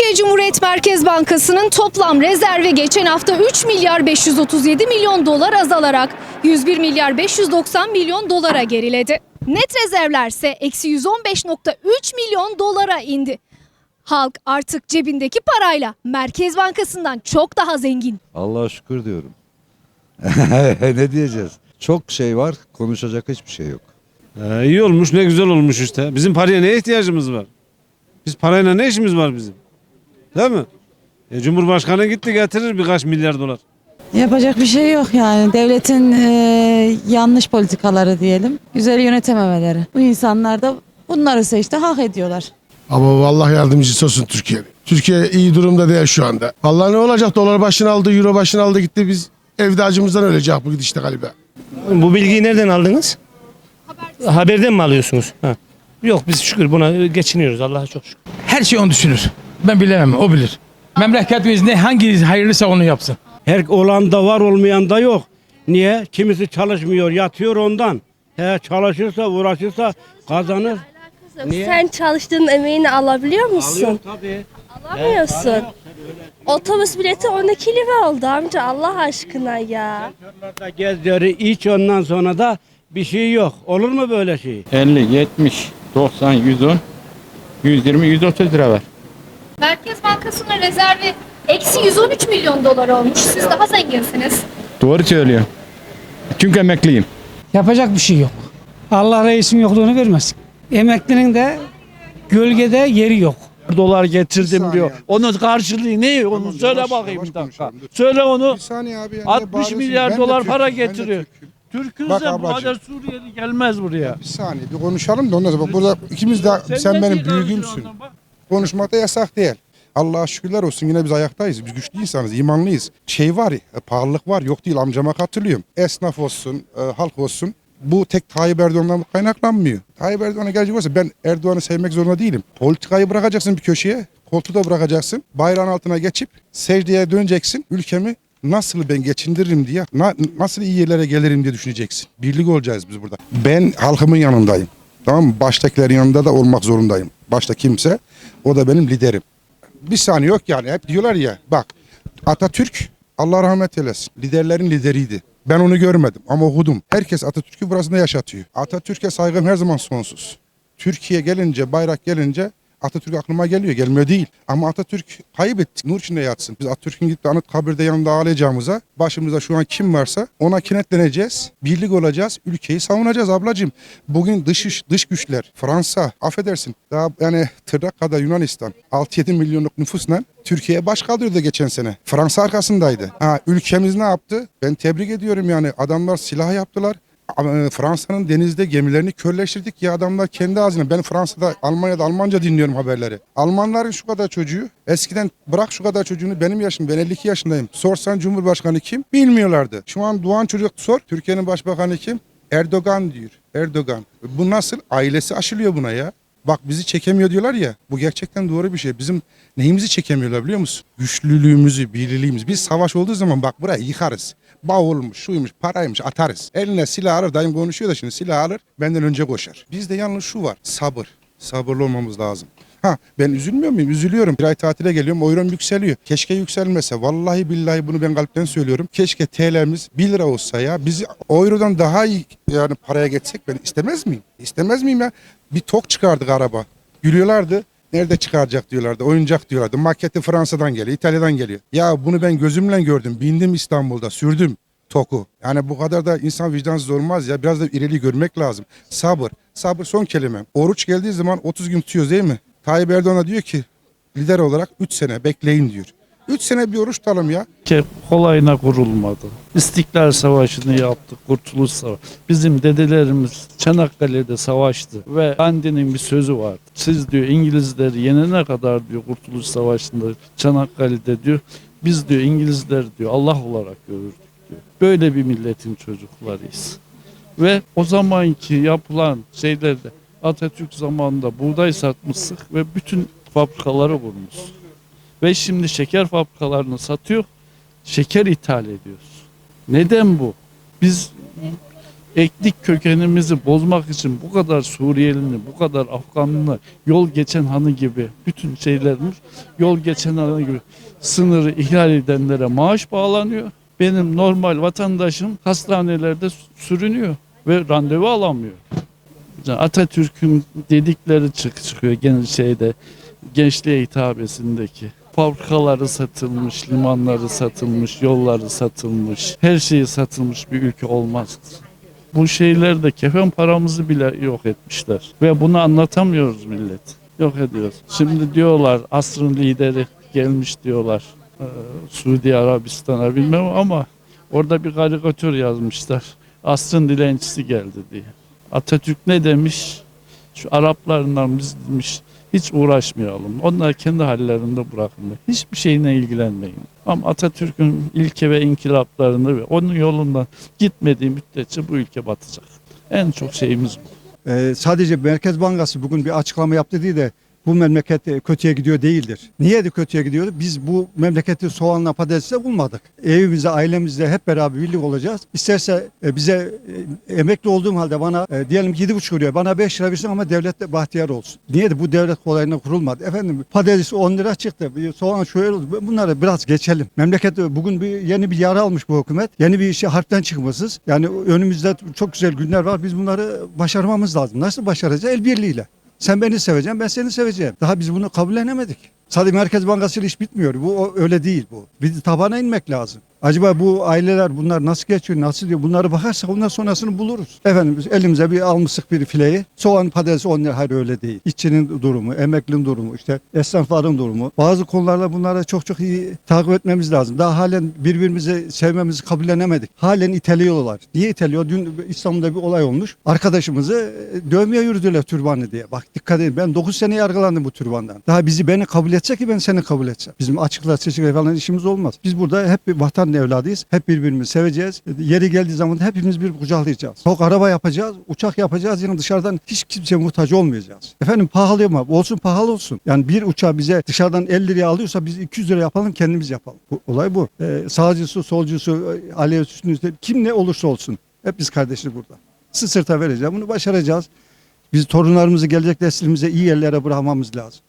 Türkiye Cumhuriyet Merkez Bankası'nın toplam rezervi geçen hafta 3 milyar 537 milyon dolar azalarak 101 milyar 590 milyon dolara geriledi. Net rezervlerse eksi 115.3 milyon dolara indi. Halk artık cebindeki parayla Merkez Bankası'ndan çok daha zengin. Allah'a şükür diyorum. ne diyeceğiz? Çok şey var, konuşacak hiçbir şey yok. Ee, iyi olmuş ne güzel olmuş işte. Bizim paraya neye ihtiyacımız var? Biz parayla ne işimiz var bizim? Değil mi? E, Cumhurbaşkanı gitti getirir birkaç milyar dolar. Yapacak bir şey yok yani. Devletin e, yanlış politikaları diyelim. Güzel yönetememeleri. Bu insanlar da bunları seçti hak ediyorlar. Ama vallahi yardımcısı olsun Türkiye'nin. Türkiye iyi durumda değil şu anda. Allah ne olacak? Dolar başını aldı, euro başını aldı gitti. Biz evde acımızdan ölecek bu gidişte galiba. Bu bilgiyi nereden aldınız? Haberden mi alıyorsunuz? Ha. Yok biz şükür buna geçiniyoruz Allah'a çok şükür. Her şey onu düşünür. Ben bilemem, o bilir. Memleketimiz ne hangi hayırlısa onu yapsın. Her olan da var olmayan da yok. Niye? Kimisi çalışmıyor, yatıyor ondan. He çalışırsa, uğraşırsa kazanır. Niye? Sen çalıştığın emeğini alabiliyor musun? tabii. Alamıyorsun. Otobüs bileti 12 lira oldu amca Allah aşkına ya. Orada Gezleri iç ondan sonra da bir şey yok. Olur mu böyle şey? 50, 70, 90, 110, 120, 130 lira var. Merkez Bankası'nın rezervi eksi 113 milyon dolar olmuş. Siz daha zenginsiniz. Doğru söylüyor. Çünkü emekliyim. Yapacak bir şey yok. Allah reisin yokluğunu vermesin. Emeklinin de gölgede yeri yok. dolar getirdim diyor. Onun karşılığı ne? Onu söyle bakayım bir dakika. Söyle onu. saniye abi. 60 milyar dolar para getiriyor. Türk'üz Bak de bu ablacığım. kadar Suriyeli gelmez buraya. Bir saniye bir konuşalım da ondan sonra. Bak burada ikimiz de sen, benim büyüğümsün. Ondan bak? Konuşmak da yasak değil. Allah'a şükürler olsun yine biz ayaktayız. Biz güçlü insanız, imanlıyız. Şey var, e, pahalılık var. Yok değil amcama katılıyorum. Esnaf olsun, e, halk olsun. Bu tek Tayyip Erdoğan'dan kaynaklanmıyor. Tayyip Erdoğan'a gelecek olsa ben Erdoğan'ı sevmek zorunda değilim. Politikayı bırakacaksın bir köşeye. Koltuğu da bırakacaksın. Bayrağın altına geçip secdeye döneceksin. Ülkemi nasıl ben geçindiririm diye, na- nasıl iyi yerlere gelirim diye düşüneceksin. Birlik olacağız biz burada. Ben halkımın yanındayım. Tamam mı? Baştakilerin yanında da olmak zorundayım. Başta kimse o da benim liderim. Bir saniye yok yani. Hep diyorlar ya bak Atatürk Allah rahmet eylesin. Liderlerin lideriydi. Ben onu görmedim ama okudum. Herkes Atatürk'ü burasında yaşatıyor. Atatürk'e saygım her zaman sonsuz. Türkiye gelince, bayrak gelince Atatürk aklıma geliyor. Gelmiyor değil. Ama Atatürk kaybettik. Nur içinde yatsın. Biz Atatürk'ün gitti Anıtkabir'de yanında ağlayacağımıza başımızda şu an kim varsa ona kenetleneceğiz. Birlik olacağız. Ülkeyi savunacağız ablacığım. Bugün dış dış güçler Fransa affedersin daha yani tırnak kadar Yunanistan 6-7 milyonluk nüfusla Türkiye'ye baş kaldırdı geçen sene. Fransa arkasındaydı. Ha ülkemiz ne yaptı? Ben tebrik ediyorum yani. Adamlar silah yaptılar. E, Fransa'nın denizde gemilerini körleştirdik ya adamlar kendi ağzına. Ben Fransa'da, Almanya'da Almanca dinliyorum haberleri. Almanların şu kadar çocuğu eskiden bırak şu kadar çocuğunu benim yaşım ben 52 yaşındayım. Sorsan Cumhurbaşkanı kim? Bilmiyorlardı. Şu an doğan çocuk sor. Türkiye'nin başbakanı kim? Erdoğan diyor. Erdoğan. Bu nasıl? Ailesi aşılıyor buna ya. Bak bizi çekemiyor diyorlar ya. Bu gerçekten doğru bir şey. Bizim neyimizi çekemiyorlar biliyor musun? Güçlülüğümüzü, birliğimizi. Biz savaş olduğu zaman bak burayı yıkarız. Bavulmuş, şuymuş, paraymış atarız. Eline silah alır. Dayım konuşuyor da şimdi silah alır. Benden önce koşar. Bizde yalnız şu var. Sabır. Sabırlı olmamız lazım. Ha ben üzülmüyor muyum? Üzülüyorum. Bir ay tatile geliyorum. Oyrum yükseliyor. Keşke yükselmese. Vallahi billahi bunu ben kalpten söylüyorum. Keşke TL'miz 1 lira olsa ya. Bizi Euro'dan daha iyi yani paraya geçsek ben istemez miyim? İstemez miyim ya? Bir tok çıkardık araba. Gülüyorlardı. Nerede çıkaracak diyorlardı. Oyuncak diyorlardı. Maketi Fransa'dan geliyor. İtalya'dan geliyor. Ya bunu ben gözümle gördüm. Bindim İstanbul'da. Sürdüm. Toku. Yani bu kadar da insan vicdansız olmaz ya. Biraz da irili görmek lazım. Sabır. Sabır son kelime. Oruç geldiği zaman 30 gün tutuyoruz değil mi? Tayyip Erdoğan'a diyor ki lider olarak 3 sene bekleyin diyor. 3 sene bir oruç tutalım ya. Ki kolayına kurulmadı. İstiklal Savaşı'nı yaptık, Kurtuluş Savaşı. Bizim dedelerimiz Çanakkale'de savaştı ve Gandhi'nin bir sözü vardı. Siz diyor İngilizleri yenene kadar diyor Kurtuluş Savaşı'nda Çanakkale'de diyor biz diyor İngilizler diyor Allah olarak görürdük diyor. Böyle bir milletin çocuklarıyız. Ve o zamanki yapılan şeylerde Atatürk zamanında buğday satmıştık ve bütün fabrikaları vurmuş. Ve şimdi şeker fabrikalarını satıyor, şeker ithal ediyoruz. Neden bu? Biz Etnik kökenimizi bozmak için bu kadar Suriyelini, bu kadar Afganlı, yol geçen hanı gibi bütün şeylerimiz yol geçen hanı gibi sınırı ihlal edenlere maaş bağlanıyor. Benim normal vatandaşım hastanelerde sürünüyor ve randevu alamıyor. Atatürk'ün dedikleri çık çıkıyor gene şeyde gençliğe hitabesindeki. Fabrikaları satılmış, limanları satılmış, yolları satılmış, her şeyi satılmış bir ülke olmaz. Bu şeylerde kefen paramızı bile yok etmişler. Ve bunu anlatamıyoruz millet. Yok ediyoruz. Şimdi diyorlar asrın lideri gelmiş diyorlar. Ee, Suudi Arabistan'a bilmem ama orada bir karikatür yazmışlar. Asrın dilencisi geldi diye. Atatürk ne demiş? Şu Araplarından biz demiş hiç uğraşmayalım. Onlar kendi hallerinde bırakın. Hiçbir şeyine ilgilenmeyin. Ama Atatürk'ün ilke ve inkılaplarını ve onun yolundan gitmediği müddetçe bu ülke batacak. En çok şeyimiz bu. Ee, sadece Merkez Bankası bugün bir açıklama yaptı diye de bu memleket e, kötüye gidiyor değildir. Niye de kötüye gidiyordu? Biz bu memleketi soğanla patatesle bulmadık. Evimizde, ailemizde hep beraber birlik olacağız. İsterse e, bize e, emekli olduğum halde bana diyelim ki 7,5 liraya bana 5 lira versin ama devlet de bahtiyar olsun. Niye de bu devlet kolayına kurulmadı? Efendim patates 10 lira çıktı. Soğan şöyle oldu. Bunları biraz geçelim. Memleket bugün bir yeni bir yara almış bu hükümet. Yeni bir şey harpten çıkmasız. Yani önümüzde çok güzel günler var. Biz bunları başarmamız lazım. Nasıl başaracağız? El birliğiyle. Sen beni seveceksin, ben seni seveceğim. Daha biz bunu kabullenemedik. Sadece Merkez Bankası ile iş bitmiyor. Bu öyle değil bu. Bir tabana inmek lazım. Acaba bu aileler bunlar nasıl geçiyor, nasıl diyor bunları bakarsak ondan sonrasını buluruz. Efendim elimize bir almışık bir fileyi. Soğan patates 10 lira hayır öyle değil. İşçinin durumu, emeklinin durumu, işte esnafların durumu. Bazı konularda bunları çok çok iyi takip etmemiz lazım. Daha halen birbirimizi sevmemizi kabullenemedik. Halen iteliyorlar. Niye iteliyor? Dün İstanbul'da bir olay olmuş. Arkadaşımızı e, dövmeye yürüdüler türbanı diye. Bak dikkat edin ben 9 sene yargılandım bu türbandan. Daha bizi beni kabul edecek ki ben seni kabul edeceğim. Bizim açıkla seçikle falan işimiz olmaz. Biz burada hep bir vatan evladıyız. Hep birbirimizi seveceğiz. Yeri geldiği zaman hepimiz bir kucaklayacağız. Çok araba yapacağız, uçak yapacağız. Yani dışarıdan hiç kimseye muhtaç olmayacağız. Efendim pahalı ama olsun pahalı olsun. Yani bir uçağı bize dışarıdan 50 liraya alıyorsa biz 200 lira yapalım kendimiz yapalım. Bu, olay bu. Ee, sağcısı, solcusu, Alevisi, Sünnisi kim ne olursa olsun. Hep biz kardeşiz burada. Sırt sırta vereceğiz. Bunu başaracağız. Biz torunlarımızı gelecek neslimize iyi yerlere bırakmamız lazım.